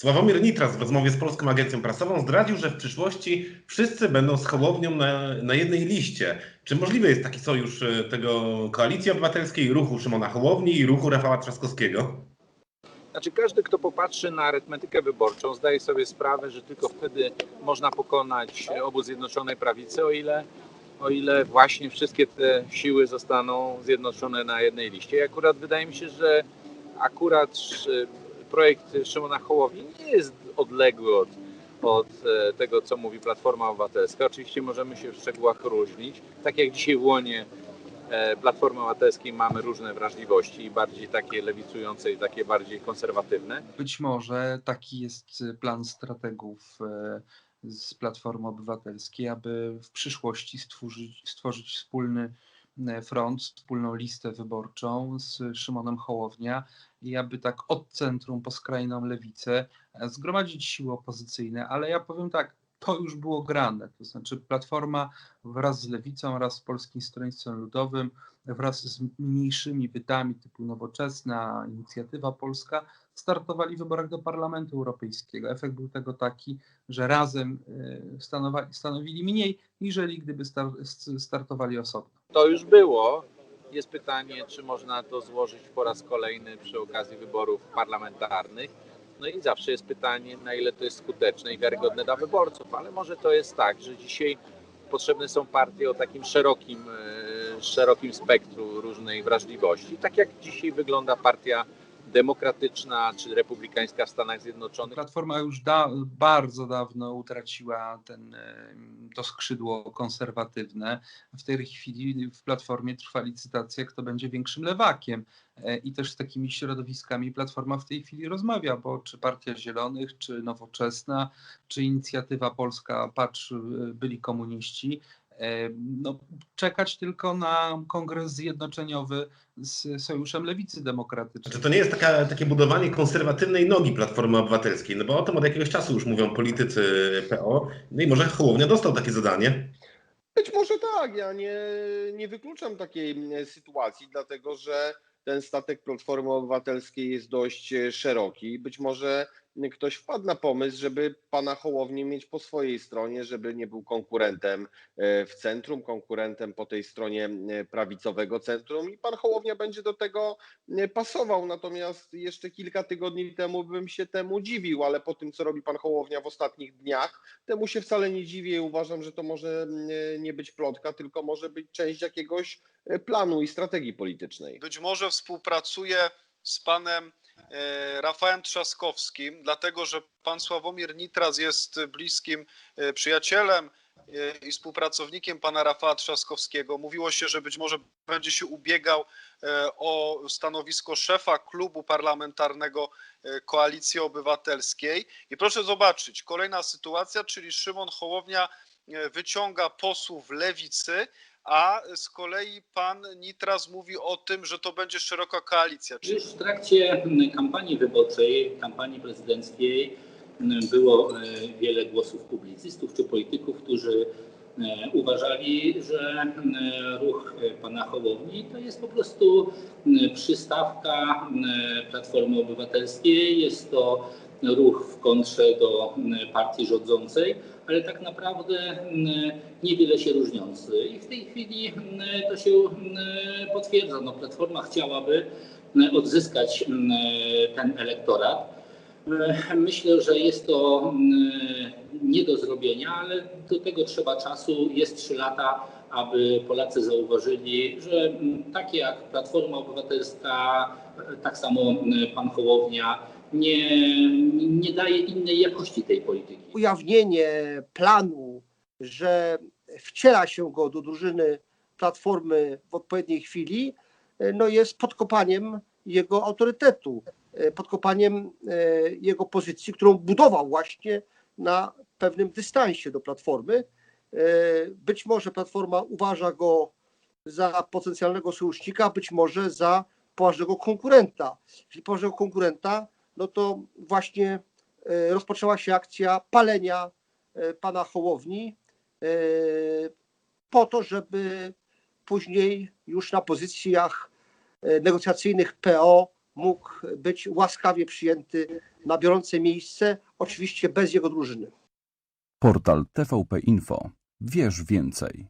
Sławomir Nitras w rozmowie z Polską Agencją Prasową zdradził, że w przyszłości wszyscy będą z Hołownią na, na jednej liście. Czy możliwy jest taki sojusz e, tego Koalicji Obywatelskiej, ruchu Szymona Hołowni i ruchu Rafała Trzaskowskiego? Znaczy każdy, kto popatrzy na arytmetykę wyborczą, zdaje sobie sprawę, że tylko wtedy można pokonać obóz Zjednoczonej Prawicy, o ile, o ile właśnie wszystkie te siły zostaną zjednoczone na jednej liście. I akurat wydaje mi się, że akurat e, projekt Szymona Hołowni nie jest odległy od, od e, tego, co mówi Platforma Obywatelska. Oczywiście możemy się w szczegółach różnić. Tak jak dzisiaj w łonie e, Platformy Obywatelskiej mamy różne wrażliwości, bardziej takie lewicujące i takie bardziej konserwatywne. Być może taki jest plan strategów e, z Platformy Obywatelskiej, aby w przyszłości stworzyć, stworzyć wspólny front, wspólną listę wyborczą z Szymonem Hołownia i aby tak od centrum po skrajną lewicę e, zgromadzić siły opozycyjne, ale ja powiem tak, to już było grane, to znaczy Platforma wraz z Lewicą, wraz z Polskim Stronnictwem Ludowym, wraz z mniejszymi bytami typu Nowoczesna, Inicjatywa Polska, startowali w wyborach do Parlamentu Europejskiego. Efekt był tego taki, że razem e, stanowili mniej, niżeli gdyby star, startowali osobno. To już było. Jest pytanie, czy można to złożyć po raz kolejny przy okazji wyborów parlamentarnych. No i zawsze jest pytanie, na ile to jest skuteczne i wiarygodne dla wyborców, ale może to jest tak, że dzisiaj potrzebne są partie o takim szerokim, e, szerokim spektrum różnej wrażliwości. Tak jak dzisiaj wygląda partia demokratyczna czy republikańska w Stanach Zjednoczonych. Platforma już da, bardzo dawno utraciła ten, e, to skrzydło konserwatywne. W tej chwili w Platformie trwa licytacja, kto będzie większym lewakiem. E, I też z takimi środowiskami Platforma w tej chwili rozmawia, bo czy Partia Zielonych, czy Nowoczesna, czy Inicjatywa Polska, patrz, e, byli komuniści, no, czekać tylko na kongres zjednoczeniowy z Sojuszem Lewicy Demokratycznej. Czy to nie jest taka, takie budowanie konserwatywnej nogi Platformy Obywatelskiej? No bo o tym od jakiegoś czasu już mówią politycy PO. No i może Hołownia dostał takie zadanie? Być może tak. Ja nie, nie wykluczam takiej sytuacji, dlatego że ten statek Platformy Obywatelskiej jest dość szeroki. Być może ktoś wpadł na pomysł, żeby pana Hołownię mieć po swojej stronie, żeby nie był konkurentem e, w centrum, konkurentem po tej stronie e, prawicowego centrum i pan Hołownia będzie do tego e, pasował. Natomiast jeszcze kilka tygodni temu bym się temu dziwił, ale po tym, co robi pan Hołownia w ostatnich dniach, temu się wcale nie dziwię i uważam, że to może nie być plotka, tylko może być część jakiegoś planu i strategii politycznej. Być może współpracuje z panem Rafałem Trzaskowskim, dlatego że pan Sławomir Nitras jest bliskim e, przyjacielem e, i współpracownikiem pana Rafała Trzaskowskiego. Mówiło się, że być może będzie się ubiegał o stanowisko szefa klubu parlamentarnego Koalicji Obywatelskiej. I proszę zobaczyć, kolejna sytuacja, czyli Szymon Hołownia wyciąga posłów lewicy, a z kolei pan Nitras mówi o tym, że to będzie szeroka koalicja. Już w trakcie kampanii wyborczej, kampanii prezydenckiej było e, wiele głosów publicystów czy polityków, którzy e, uważali, że ruch pana Hołowni to jest po prostu przystawka Platformy Obywatelskiej, jest to ruch w kontrze do partii rządzącej, ale tak naprawdę niewiele się różniący. I w tej chwili to się potwierdza. No, Platforma chciałaby odzyskać ten elektorat. Myślę, że jest to nie do zrobienia, ale do tego trzeba czasu. Jest trzy lata, aby Polacy zauważyli, że takie jak Platforma Obywatelska, tak samo pan Hołownia, nie, nie daje innej jakości tej polityki. Ujawnienie planu, że wciela się go do drużyny Platformy w odpowiedniej chwili, no jest podkopaniem jego autorytetu, podkopaniem e, jego pozycji, którą budował właśnie na pewnym dystansie do Platformy. E, być może Platforma uważa go za potencjalnego sojusznika, być może za poważnego konkurenta. Jeśli poważnego konkurenta, no to właśnie e, rozpoczęła się akcja palenia e, pana Hołowni e, po to, żeby później już na pozycjach negocjacyjnych PO mógł być łaskawie przyjęty na biorące miejsce, oczywiście bez jego drużyny. Portal TVP Info. Wierz więcej.